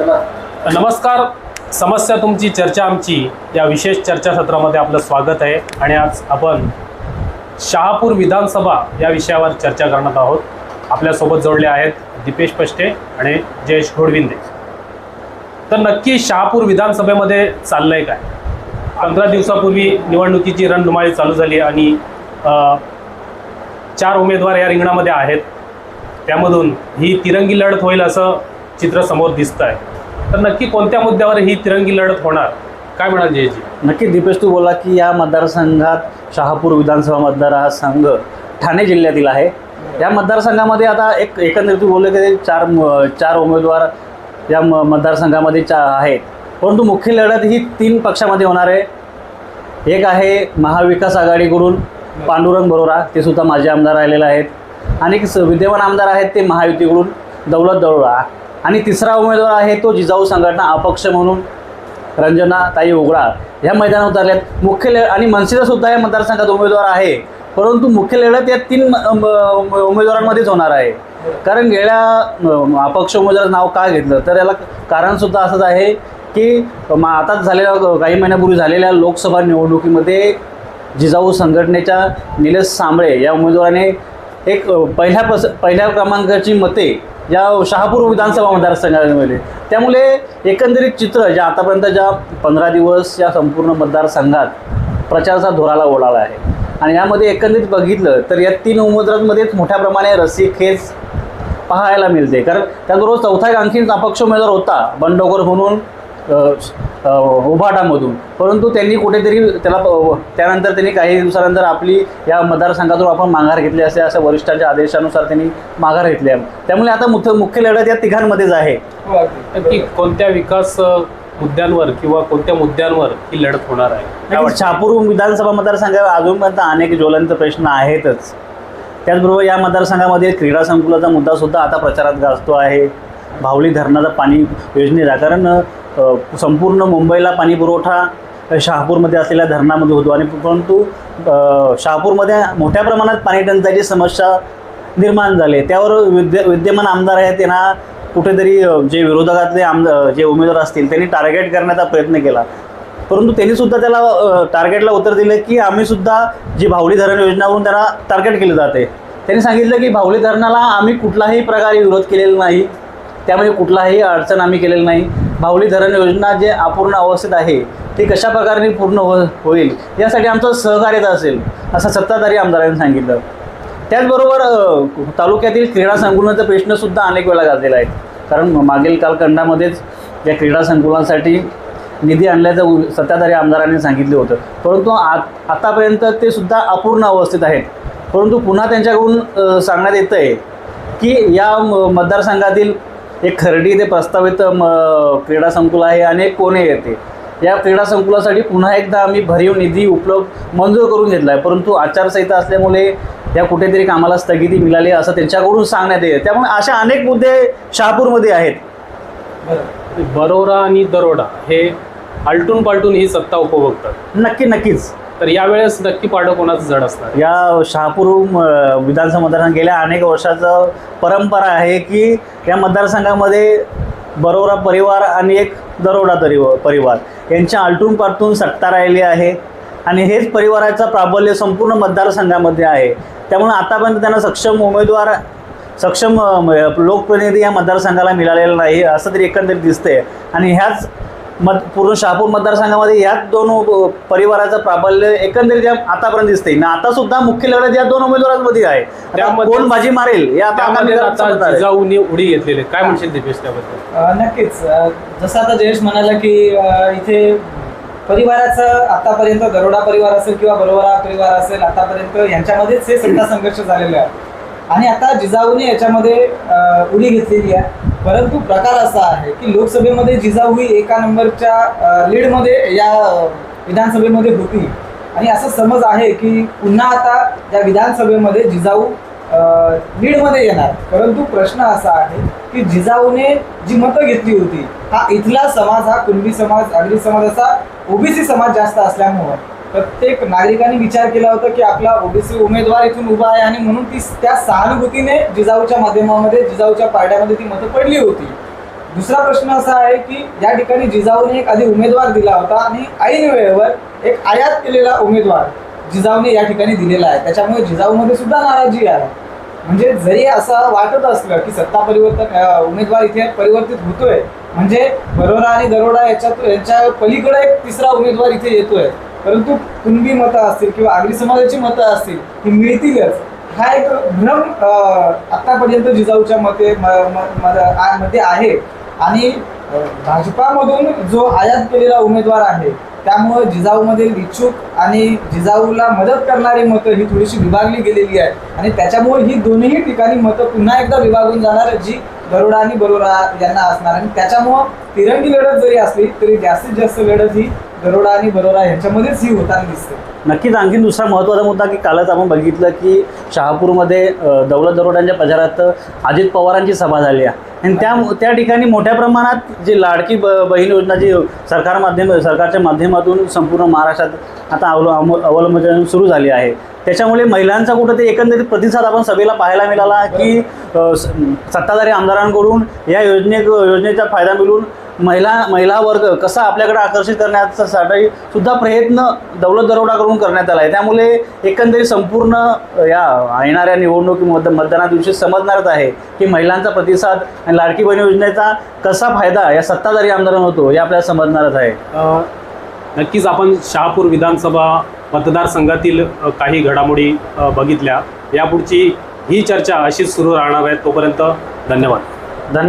नमस्कार. समस्या तुमची चर्चा आमची. या विशेष चर्चासत्रामध्ये आपलं स्वागत आहे. आणि आज आपण शहापूर विधानसभा या विषयावर चर्चा करणार आहोत. आपल्यासोबत जोडले आहेत दीपेश पष्टे आणि जयेश घोडविंदे. तर नक्की शहापूर विधानसभेमध्ये चाललंय काय? पंधरा दिवसापूर्वी निवडणुकीची रणधुमाळी चालू झाली आणि चार उमेदवार या रिंगणामध्ये आहेत. त्यामधून ही तिरंगी लढत होईल असं चित्र समोर दिसतं आहे तर नक्की कोणत्या मुद्द्यावर ही तिरंगी लढत होणार? काय म्हणाल जयजी? नक्की दीपेश तू बोला की या मतदारसंघात शहापूर विधानसभा मतदारसंघ ठाणे जिल्ह्यातील आहे. या मतदारसंघामध्ये आता एक एकंदरीत बोलले की चार म- चार उमेदवार या म मतदारसंघामध्ये चा आहेत. परंतु मुख्य लढत ही तीन पक्षामध्ये होणार आहे. एक आहे महाविकास आघाडीकडून पांडुरंग बरोरा ते सुद्धा माजी आमदार राहिलेले आहेत. आणि स- विद्यमान आमदार आहेत ते महायुतीकडून दौलत दरोडा आणि तिसरा उमेदवार आहे तो जिजाऊ संघटना अपक्ष म्हणून रंजना ताई उघडा ह्या मैदानात उतरल्यात मुख्य लढ आणि मनसेचा सुद्धा या मतदारसंघात उमेदवार आहे. परंतु मुख्य लढत या तीन म- उमेदवारांमध्येच होणार आहे. कारण गेल्या अपक्ष उमेदवार नाव का घेतलं? तर याला कारणसुद्धा असंच आहे की मा आताच झालेल्या काही महिन्यापूर्वी झालेल्या लोकसभा निवडणुकीमध्ये जिजाऊ संघटनेच्या निलेश सांबळे या उमेदवाराने एक पहिल्या पस पहिल्या क्रमांकाची मते या शहापूर विधानसभा मतदारसंघामध्ये. त्यामुळे एकंदरीत चित्र ज्या आतापर्यंत ज्या पंधरा दिवस या संपूर्ण मतदारसंघात प्रचाराचा धोराला ओढाला आहे. आणि यामध्ये एकंदरीत बघितलं तर या तीन उमेदवारांमध्येच मोठ्या प्रमाणे रस्सीखेच पाहायला मिळते. कारण त्याचबरोबर चौथा एक आणखी अपक्ष उमेदवार होता बंडोगर म्हणून उभाटामधून. परंतु त्यांनी कुठेतरी त्याला त्यानंतर त्यांनी काही दिवसानंतर आपली या मतदारसंघातून आपण माघार घेतली असे अशा वरिष्ठांच्या आदेशानुसार त्यांनी माघार घेतली आहे. त्यामुळे आता मुख्य मुख्य लढत या तिघांमध्येच आहे. नक्की कोणत्या विकास मुद्द्यांवर किंवा कोणत्या मुद्द्यांवर ही लढत होणार आहे? शहापूर विधानसभा मतदारसंघावर अजूनपर्यंत अनेक ज्वलंत प्रश्न आहेतच. त्याचबरोबर या मतदारसंघामध्ये क्रीडा संकुलाचा मुद्दा सुद्धा आता प्रचारात गाजतो आहे. भावली धरणाचं पाणी योजनेचा कारण संपूर्ण मुंबईला पाणी पुरवठा शहापूरमध्ये असलेल्या धरणामध्ये होतो. आणि परंतु शहापूरमध्ये मोठ्या प्रमाणात पाणी टंचाईची समस्या निर्माण झाली त्यावर विद्य विद्यमान आमदार आहेत त्यांना कुठेतरी जे विरोधकातले आमदार जे उमेदवार असतील त्यांनी टार्गेट करण्याचा प्रयत्न केला. परंतु त्यांनी सुद्धा त्याला टार्गेटला उत्तर दिलं की आम्ही सुद्धा जी भावली धरण योजनावरून त्यांना टार्गेट केले जाते. त्यांनी सांगितलं की भावली धरणाला आम्ही कुठलाही प्रकारे विरोध केलेला नाही. त्यामुळे कुठलाही अडचण आम्ही केलेली नाही. भावली धरण योजना जे अपूर्ण अवस्थेत आहे ती कशा प्रकारे पूर्ण हो होईल यासाठी आमचं सहकार्यता असेल असं सत्ताधारी आमदारांनी सांगितलं. त्याचबरोबर तालुक्यातील क्रीडा संकुलाचा प्रश्नसुद्धा अनेक वेळा गाजलेला आहे. कारण मागील कालखंडामध्येच या क्रीडा संकुलांसाठी निधी आणल्याचं सत्ताधारी आमदारांनी सांगितलं होतं. परंतु आत आतापर्यंत ते सुद्धा अपूर्ण अवस्थेत आहेत. परंतु पुन्हा त्यांच्याकडून सांगण्यात येतं आहे की या म- मतदारसंघातील एक खर्डी ते प्रस्तावित म, क्रीडा संकुल आहे आणि एक कोणे येते या क्रीडा संकुलासाठी पुन्हा एकदा आम्ही भरीव निधी उपलब्ध मंजूर करून घेतला आहे परंतु आचारसंहिता असल्यामुळे या कुठेतरी कामाला स्थगिती मिळाली असं त्यांच्याकडून सांगण्यात येते त्यामुळे अशा अनेक मुद्दे शहापूरमध्ये आहेत. बरोरा आणि दरोडा हे आलटून पालटून ही सत्ता उपभोगतात. नक्की नक्कीच. तर यावेळेस नक्की पाडं कोणाचं जड असणार? या शहापूर म, विधानसभा मतदारसंघ गेल्या अनेक वर्षाचं परंपरा आहे की या मतदारसंघामध्ये बरोरा परिवार आणि एक दरोडा तरी परिवार यांच्या आलटून पालटून सत्ता राहिली आहे आणि हेच परिवाराचं प्राबल्य संपूर्ण मतदारसंघामध्ये आहे. त्यामुळे आतापर्यंत त्यांना सक्षम उमेदवार सक्षम लोकप्रतिनिधी या मतदारसंघाला मिळालेला नाही असं तरी एकंदरीत दिसते आणि ह्याच मत पूर्ण शहापूर मतदारसंघामध्ये याच दोन परिवाराचं प्राबल्य एकंदरीत या आतापर्यंत दिसते ना आता सुद्धा मुख्य लढत या दोन उमेदवारांमध्ये आहे. त्यामध्ये- कोण बाजी मारेल? हे आता आगामी त्यामध्ये काळात आता समजणार आहे. जिजाऊने उडी घेतलेली आहे. काय म्हणशील दीपेश त्याबद्दल? अ, नक्कीच. अ, जसं आता जयेश म्हणाला की अ, इथे परिवाराचं आतापर्यंत दरोडा परिवार असेल किंवा बरोबरा परिवार असेल आतापर्यंत यांच्यामध्येच हे सत्ता संघर्ष झालेले आहे. आणि आता जिजाऊने याच्यामध्ये उडी घेतलेली आहे. परंतु प्रकार असा आहे की लोकसभेमध्ये जिजाऊ ही एका नंबरच्या लीडमध्ये या विधानसभेमध्ये होती. आणि असं समज आहे की पुन्हा आता या विधानसभेमध्ये जिजाऊ लीडमध्ये येणार. परंतु प्रश्न असा आहे की जिजाऊने जी मतं घेतली होती हा इथला समाज हा कुणबी समाज आगरी समाज असा ओबीसी समाज जास्त असल्यामुळं प्रत्येक नागरिकांनी विचार केला होता की आपला ओबीसी उमेदवार इथून उभा आहे आणि म्हणून ती त्या सहानुभूतीने जिजाऊच्या माध्यमामध्ये जिजाऊच्या पार्ट्यामध्ये ती मतं पडली होती. दुसरा प्रश्न असा आहे की या ठिकाणी जिजाऊने एक आधी उमेदवार दिला होता आणि ऐन वेळेवर एक आयात केलेला उमेदवार जिजाऊने या ठिकाणी दिलेला आहे. त्याच्यामुळे जिजाऊमध्ये सुद्धा नाराजी आहे. म्हणजे जरी असं वाटत असलं की सत्ता परिवर्तन उमेदवार इथे परिवर्तित होतोय म्हणजे बरोरा आणि दरोडा याच्यात यांच्या पलीकडे एक तिसरा उमेदवार इथे येतोय परंतु कुणबी मतं असतील किंवा आगरी समाजाची मतं असतील ती मिळतीलच. हा एक भ्रम आत्तापर्यंत आतापर्यंत जिजाऊच्या मते म- म- मध्ये आहे. आणि भाजपामधून जो आयात केलेला उमेदवार आहे त्यामुळे जिजाऊमधील इच्छुक आणि जिजाऊला मदत करणारी मतं ही थोडीशी विभागली गेलेली आहे आणि त्याच्यामुळे ही दोन्ही ठिकाणी मतं पुन्हा एकदा विभागून जाणार जी गरुडा आणि बरोडा यांना असणार. आणि त्याच्यामुळं तिरंगी लढत जरी असली तरी जास्तीत जास्त लढत ही गरोडा आणि बरोडा यांच्यामध्येच ही होताना दिसते. नक्कीच आणखी दुसरा महत्त्वाचा मुद्दा की कालच आपण बघितलं की शहापूरमध्ये दौलत दरोड्यांच्या प्रचारात अजित पवारांची सभा झाली आहे. आणि त्या त्या ठिकाणी मोठ्या प्रमाणात जी लाडकी ब बहीण योजना जी सरकार माध्यम सरकारच्या माध्यमातून संपूर्ण महाराष्ट्रात आता अवल अवलंबन सुरू झाली आहे. त्याच्यामुळे महिलांचा कुठं ते एकंदरीत प्रतिसाद आपण सभेला पाहायला मिळाला की स- सत्ताधारी आमदारांकडून या योजने योजनेचा फायदा मिळून महिला महिला वर्ग कसा आपल्याकडे आकर्षित करण्यासाठी सुद्धा प्रयत्न दौलत दरोडाकडून करण्यात आला आहे. त्यामुळे एकंदरीत संपूर्ण या येणाऱ्या निवडणुकीमध्ये मतदाना दिवशी समजणारच आहे की महिलांचा प्रतिसाद आणि लाडकी बहीण योजनेचा कसा फायदा या सत्ताधारी आमदारांना होतो हे आपल्याला समजणारच आहे. नक्कीच आपण शहापूर विधानसभा मतदारसंघातील काही घडामोडी बघितल्या. यापुढची ही चर्चा अशीच सुरू राहणार आहे. तोपर्यंत धन्यवाद. धन्यवाद.